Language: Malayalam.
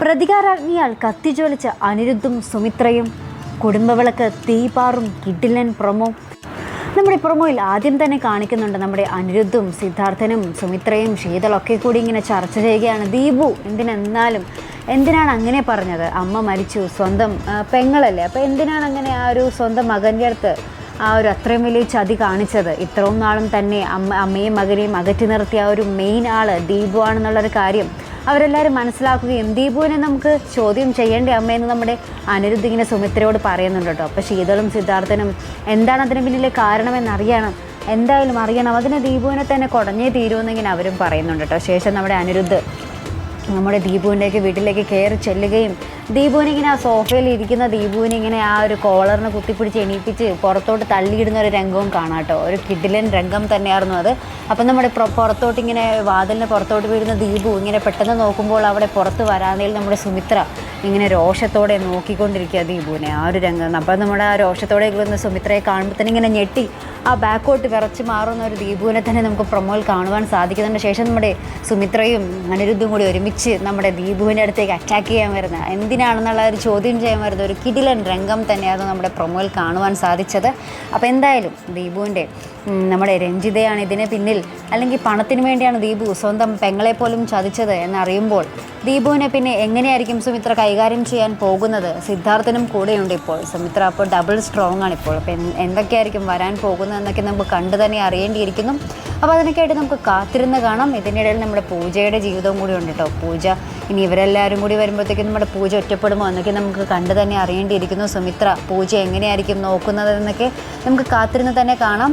പ്രതികാരാഗ്നിയാൽ കത്തിജ്വലിച്ച അനിരുദ്ധും സുമിത്രയും കുടുംബവിളക്ക് തീപാറും കിഡിലൻ പ്രൊമോ നമ്മുടെ പ്രൊമോയിൽ ആദ്യം തന്നെ കാണിക്കുന്നുണ്ട് നമ്മുടെ അനിരുദ്ധും സിദ്ധാർത്ഥനും സുമിത്രയും ശീതളൊക്കെ കൂടി ഇങ്ങനെ ചർച്ച ചെയ്യുകയാണ്. ദീപു എന്തിനെന്നാലും എന്തിനാണ് അങ്ങനെ പറഞ്ഞത്? അമ്മ മരിച്ചു സ്വന്തം പെങ്ങളല്ലേ? അപ്പോൾ എന്തിനാണ് അങ്ങനെ ആ ഒരു സ്വന്തം മകന്റെ അടുത്ത് ആ ഒരു അത്രയും വലിയ ചതി കാണിച്ചത്? ഇത്രയും നാളും തന്നെ അമ്മ അമ്മയും മകനെയും അകറ്റി നിർത്തിയ ആ ഒരു മെയിൻ ആൾ ദീപു ആണെന്നുള്ളൊരു കാര്യം അവരെല്ലാവരും മനസ്സിലാക്കുകയും ദീപുവിനെ നമുക്ക് ചോദ്യം ചെയ്യേണ്ട? അമ്മയെന്ന് നമ്മുടെ അനിരുദ്ധ് ഇങ്ങനെ സുമിത്രയോട് പറയുന്നുണ്ട് കേട്ടോ. അപ്പോൾ ശീതളും സിദ്ധാർത്ഥനും എന്താണ് അതിന് പിന്നിലെ കാരണമെന്നറിയണം? എന്തായാലും അറിയണം. അതിന് ദീപുവിനെ തന്നെ കുടഞ്ഞേ തീരുമെന്നിങ്ങനെ അവരും പറയുന്നുണ്ട് കേട്ടോ. ശേഷം നമ്മുടെ അനിരുദ്ധ് നമ്മുടെ ദീപുവിന്റെയൊക്കെ വീട്ടിലേക്ക് കയറി ചെല്ലുകയും ദീപുവിനെ ഇങ്ങനെ ആ സോഫയിൽ ഇരിക്കുന്ന ദീപുവിനെ ഇങ്ങനെ ആ ഒരു കോളറിന് കുത്തിപ്പിടിച്ച് എണീപ്പിച്ച് പുറത്തോട്ട് തള്ളിയിടുന്ന ഒരു രംഗവും കാണാം കേട്ടോ. ഒരു കിഡിലൻ രംഗം തന്നെയായിരുന്നു അത്. അപ്പം നമ്മുടെ പുറ- പുറത്തോട്ട് ഇങ്ങനെ വാതിലിന് പുറത്തോട്ട് വീഴുന്ന ദീപു ഇങ്ങനെ പെട്ടെന്ന് നോക്കുമ്പോൾ അവിടെ പുറത്ത് വരാതെ നമ്മുടെ സുമിത്ര ഇങ്ങനെ രോഷത്തോടെ നോക്കിക്കൊണ്ടിരിക്കുക ദീപുവിനെ ആ ഒരു രംഗം. അപ്പം നമ്മുടെ ആ രോഷത്തോടെ വരുന്ന സുമിത്രയെ കാണുമ്പോൾ തന്നെ ഇങ്ങനെ ഞെട്ടി. ആ ബാക്കോട്ട് വിറച്ച് മാറുന്ന ഒരു ദീപുവിനെ തന്നെ നമുക്ക് പ്രൊമോയിൽ കാണുവാൻ സാധിക്കുന്നതിന് ശേഷം നമ്മുടെ സുമിത്രയും അനിരുദ്ധും കൂടി ഒരുമിച്ച് നമ്മുടെ ദീപുവിന്റെ അടുത്തേക്ക് അറ്റാക്ക് ചെയ്യാൻ വരുന്ന എന്തിനാണെന്നുള്ള ഒരു ചോദ്യം ചെയ്യാൻ വരുന്ന ഒരു കിടിലൻ രംഗം തന്നെയായിരുന്നു നമ്മുടെ പ്രൊമോയിൽ കാണുവാൻ സാധിച്ചത്. അപ്പോൾ എന്തായാലും ദീപുവിന്റെ നമ്മുടെ രഞ്ജിതയാണ് ഇതിന് പിന്നിൽ. അല്ലെങ്കിൽ പണത്തിന് വേണ്ടിയാണ് ദീപു സ്വന്തം പെങ്ങളെ പോലും ചതിച്ചത് എന്നറിയുമ്പോൾ ദീപുവിനെ പിന്നെ എങ്ങനെയായിരിക്കും സുമിത്ര കൈകാര്യം ചെയ്യാൻ പോകുന്നത്? സിദ്ധാർത്ഥനും കൂടെയുണ്ട് ഇപ്പോൾ. സുമിത്ര അപ്പോൾ ഡബിൾ സ്ട്രോങ് ആണ് ഇപ്പോൾ. എന്ത് എന്തൊക്കെയായിരിക്കും വരാൻ പോകുന്നതെന്നൊക്കെ നമുക്ക് കണ്ടു തന്നെ അറിയേണ്ടിയിരിക്കുന്നു. അപ്പോൾ അതിനൊക്കെയായിട്ട് നമുക്ക് കാത്തിരുന്ന് കാണാം. ഇതിനിടയിൽ നമ്മുടെ പൂജയുടെ ജീവിതവും കൂടി ഉണ്ട് കേട്ടോ. പൂജ ഇനി ഇവരെല്ലാവരും കൂടി വരുമ്പോഴത്തേക്കും നമ്മുടെ പൂജ ഒറ്റപ്പെടുമോ എന്നൊക്കെ നമുക്ക് കണ്ടു തന്നെ അറിയേണ്ടിയിരിക്കുന്നു. സുമിത്ര പൂജ എങ്ങനെയായിരിക്കും നോക്കുന്നത് എന്നൊക്കെ നമുക്ക് കാത്തിരുന്ന് തന്നെ കാണാം.